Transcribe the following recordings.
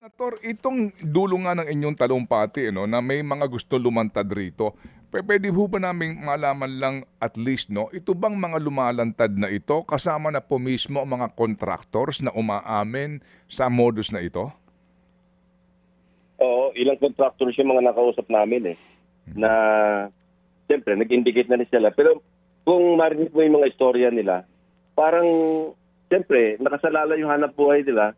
Senator, itong dulo nga ng inyong talumpati no, na may mga gusto lumantad rito, pwede ho ba namin malaman lang at least, no, ito bang mga lumalantad na ito kasama na po mismo ang mga contractors na umaamin sa modus na ito? Oo, ilang contractors yung mga nakausap namin eh. Na, siyempre, nag-indicate na rin sila. Pero kung marinig mo yung mga istorya nila, parang, siyempre, nakasalala yung hanap buhay nila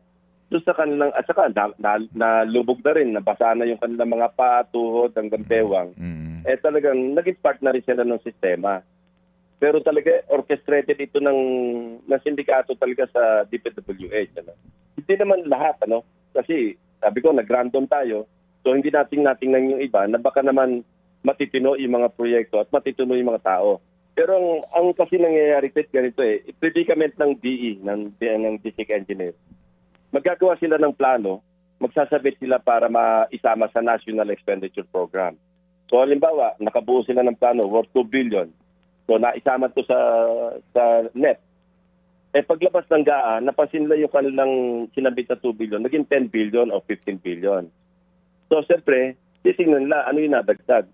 doon sa kanilang, at saka na, na, nalubog na rin, nabasa na yung kanilang mga pa, tuhod, hanggang bewang. Mm. Eh talagang naging part na rin sila ng sistema. Pero talaga orchestrated ito ng, ng sindikato talaga sa DPWH. Ano? Hindi naman lahat, ano? Kasi sabi ko, nag-random tayo. So hindi nating natingnan yung iba na baka naman matitino yung mga proyekto at matitino yung mga tao. Pero ang, ang kasi nangyayari Ted, ganito eh, predicament ng DE, ng, ng district engineer. Magagawa sila ng plano, magsasabit sila para maisama sa National Expenditure Program. So halimbawa, nakabuo sila ng plano worth 2 billion. So naisama to sa sa NEP. Eh paglabas ng GAA, napansin nila yung kanilang sinabit na 2 billion, naging 10 billion o 15 billion. So siyempre, titingnan nila ano yung nadagdag.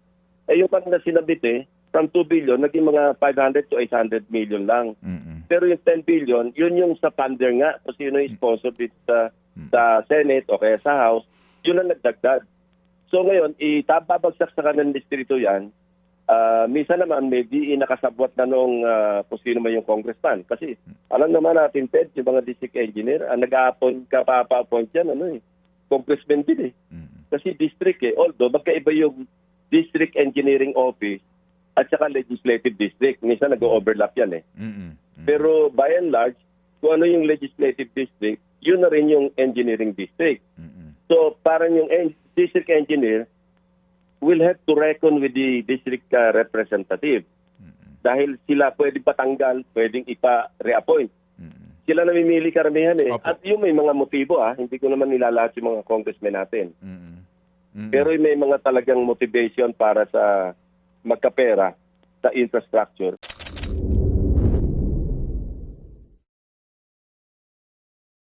Eh yung kanilang sinabit eh, from 2 billion, naging mga 500 to 800 million lang. Mm-mm. Pero yung 10 billion, yun yung sa funder nga, kung sino yung sponsor dito sa, sa Senate o kaya sa House, yun ang nagdagdag. So ngayon, itababagsak sa kanilang distrito yan. Ah, minsan naman, may di nakasabwat na nung ah, kung sino man yung congressman. Kasi alam naman natin, Ted, yung mga district engineer, ang nag-a-appoint, kapapa-appoint yan, ano eh, congressman din eh. Mm-mm. Kasi district eh, although magkaiba yung district engineering office at saka legislative district. Minsan nag-overlap yan eh. Mm-mm. Pero by and large, kung ano yung legislative district, yun na rin yung engineering district. Mm-mm. So parang yung en- district engineer will have to reckon with the district uh, representative. Mm-mm. Dahil sila pwedeng patanggal, pwedeng ipa-reappoint. Mm-mm. Sila namimili karamihan eh. Opo. At yung may mga motibo ah, hindi ko naman nilalahat yung mga congressmen natin. Mm-mm. Mm-mm. Pero may mga talagang motivation para sa magkapera sa infrastructure.